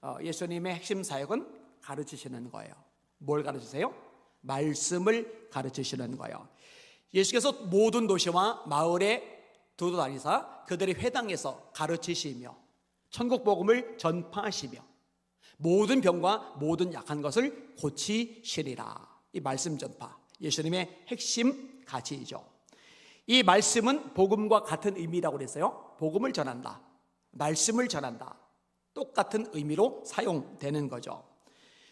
어, 예수님의 핵심 사역은 가르치시는 거예요. 뭘 가르치세요? 말씀을 가르치시는 거예요. 예수께서 모든 도시와 마을에 두루 다니사 그들의 회당에서 가르치시며 천국 복음을 전파하시며 모든 병과 모든 약한 것을 고치시리라. 이 말씀 전파. 예수님의 핵심 가치이죠. 이 말씀은 복음과 같은 의미라고 그랬어요. 복음을 전한다. 말씀을 전한다. 똑같은 의미로 사용되는 거죠.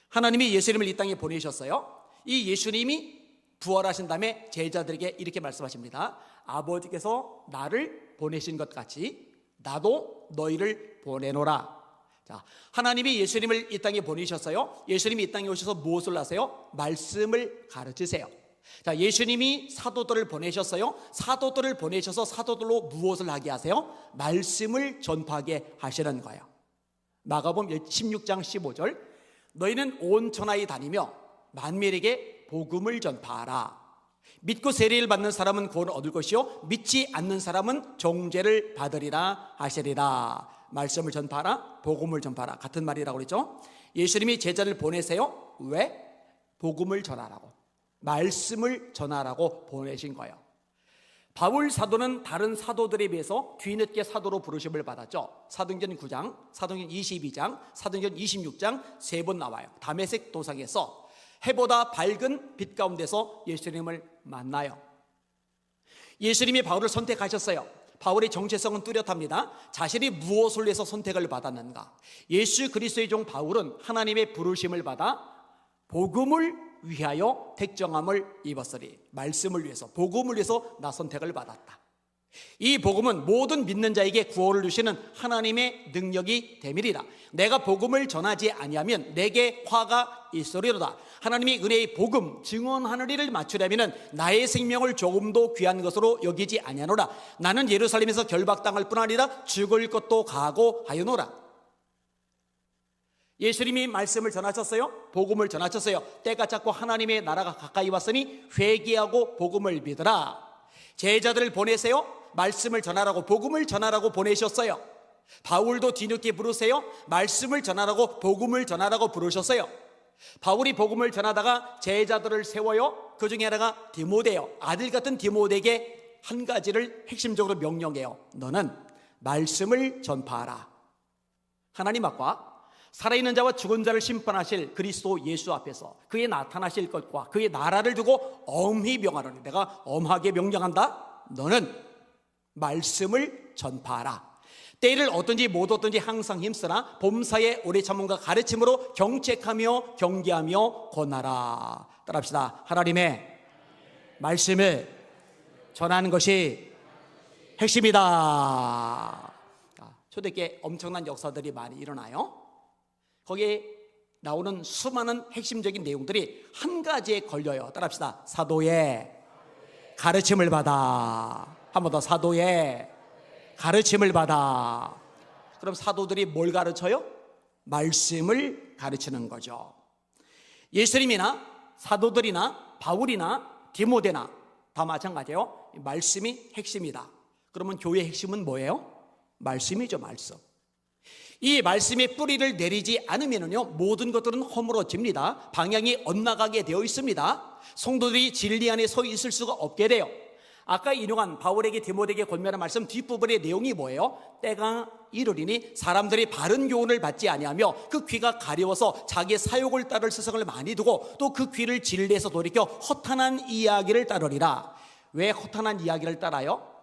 하나님이 예수님을 이 땅에 보내셨어요. 이 예수님이 부활하신 다음에 제자들에게 이렇게 말씀하십니다. 아버지께서 나를 보내신 것 같이 나도 너희를 보내노라. 자, 하나님이 예수님을 이 땅에 보내셨어요. 예수님이 이 땅에 오셔서 무엇을 하세요? 말씀을 가르치세요. 자, 예수님이 사도들을 보내셨어요. 사도들을 보내셔서 사도들로 무엇을 하게 하세요? 말씀을 전파하게 하시는 거예요. 마가복음 16장 15절 너희는 온 천하에 다니며 만민에게 복음을 전파하라. 믿고 세례를 받는 사람은 구원을 얻을 것이요 믿지 않는 사람은 종죄를 받으리라 하시리라. 말씀을 전파하라, 복음을 전파하라. 같은 말이라고 그랬죠? 예수님이 제자를 보내세요. 왜? 복음을 전하라고. 말씀을 전하라고 보내신 거예요. 바울 사도는 다른 사도들에 비해서 뒤늦게 사도로 부르심을 받았죠. 사도행전 9장, 사도행전 22장, 사도행전 26장 세 번 나와요. 담에색 도상에서 해보다 밝은 빛 가운데서 예수님을 만나요. 예수님이 바울을 선택하셨어요. 바울의 정체성은 뚜렷합니다. 자신이 무엇을 위해서 선택을 받았는가? 예수 그리스도의 종 바울은 하나님의 부르심을 받아 복음을 위하여 택정함을 입었으리. 말씀을 위해서, 복음을 위해서 나 선택을 받았다. 이 복음은 모든 믿는 자에게 구원을 주시는 하나님의 능력이 되밀이라. 내가 복음을 전하지 아니하면 내게 화가 있으리로다. 하나님이 은혜의 복음 증언하는 일을 맞추려면 나의 생명을 조금도 귀한 것으로 여기지 아니하노라. 나는 예루살렘에서 결박당할 뿐 아니라 죽을 것도 각오하여노라. 예수님이 말씀을 전하셨어요. 복음을 전하셨어요. 때가 잡고 하나님의 나라가 가까이 왔으니 회개하고 복음을 믿으라. 제자들을 보내세요. 말씀을 전하라고 복음을 전하라고 보내셨어요. 바울도 뒤늦게 부르세요. 말씀을 전하라고 복음을 전하라고 부르셨어요. 바울이 복음을 전하다가 제자들을 세워요. 그 중에 하나가 디모데요. 아들 같은 디모데에게 한 가지를 핵심적으로 명령해요. 너는 말씀을 전파하라. 하나님 앞과 살아있는 자와 죽은 자를 심판하실 그리스도 예수 앞에서 그의 나타나실 것과 그의 나라를 두고 엄히 명하노니 내가 엄하게 명령한다. 너는 말씀을 전파하라. 때를 얻든지 못 얻든지 항상 힘쓰나 봄사의 오래 참음과 가르침으로 경책하며 경계하며 권하라. 따라합시다. 하나님의 말씀을 전하는 것이 핵심이다. 초대교회 엄청난 역사들이 많이 일어나요. 거기에 나오는 수많은 핵심적인 내용들이 한 가지에 걸려요. 따라합시다. 사도의 가르침을 받아. 한 번 더 사도의 가르침을 받아. 그럼 사도들이 뭘 가르쳐요? 말씀을 가르치는 거죠. 예수님이나 사도들이나 바울이나 디모데나 다 마찬가지예요. 말씀이 핵심이다. 그러면 교회의 핵심은 뭐예요? 말씀이죠, 말씀. 이 말씀의 뿌리를 내리지 않으면요 모든 것들은 허물어집니다. 방향이 엇나가게 되어 있습니다. 성도들이 진리 안에 서 있을 수가 없게 돼요. 아까 인용한 바울에게 디모데에게 권면한 말씀 뒷부분의 내용이 뭐예요? 때가 이르리니 사람들이 바른 교훈을 받지 아니하며 그 귀가 가려워서 자기의 사욕을 따를 세상을 많이 두고 또 그 귀를 진리에서 돌이켜 허탄한 이야기를 따르리라. 왜 허탄한 이야기를 따라요?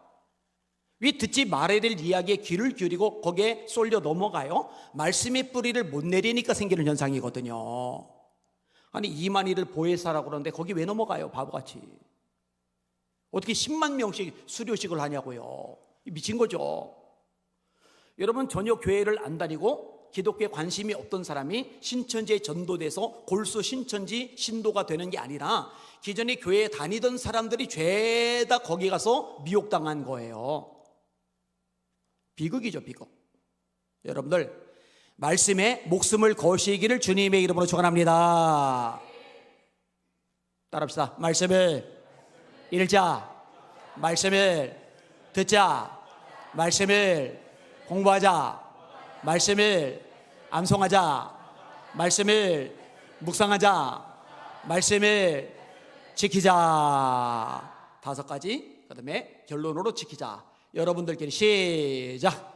왜 듣지 말아야 될 이야기에 귀를 기울이고 거기에 쏠려 넘어가요? 말씀의 뿌리를 못 내리니까 생기는 현상이거든요. 아니 2만 이를 보혜사라고 그러는데 거기 왜 넘어가요? 바보같이. 어떻게 10만 명씩 수료식을 하냐고요. 미친 거죠. 여러분 전혀 교회를 안 다니고 기독교에 관심이 없던 사람이 신천지에 전도돼서 골수 신천지 신도가 되는 게 아니라 기존에 교회에 다니던 사람들이 죄다 거기 가서 미혹당한 거예요. 비극이죠, 비극. 여러분들 말씀에 목숨을 거시기를 주님의 이름으로 축원합니다. 따라합시다. 말씀을 읽자. 말씀을 듣자. 말씀을 공부하자. 말씀을 암송하자. 말씀을 묵상하자. 말씀을 지키자. 다섯 가지. 그 다음에 결론으로 지키자. 여러분들끼리 시작.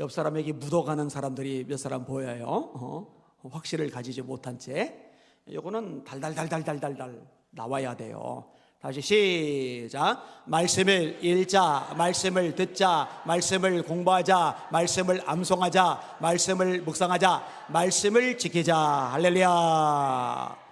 옆 사람에게 묻어가는 사람들이 몇 사람 보여요. 어? 확신을 가지지 못한 채. 요거는 달달달달달달달 나와야 돼요. 다시 시작. 말씀을 읽자, 말씀을 듣자, 말씀을 공부하자, 말씀을 암송하자, 말씀을 묵상하자, 말씀을 지키자. 할렐루야.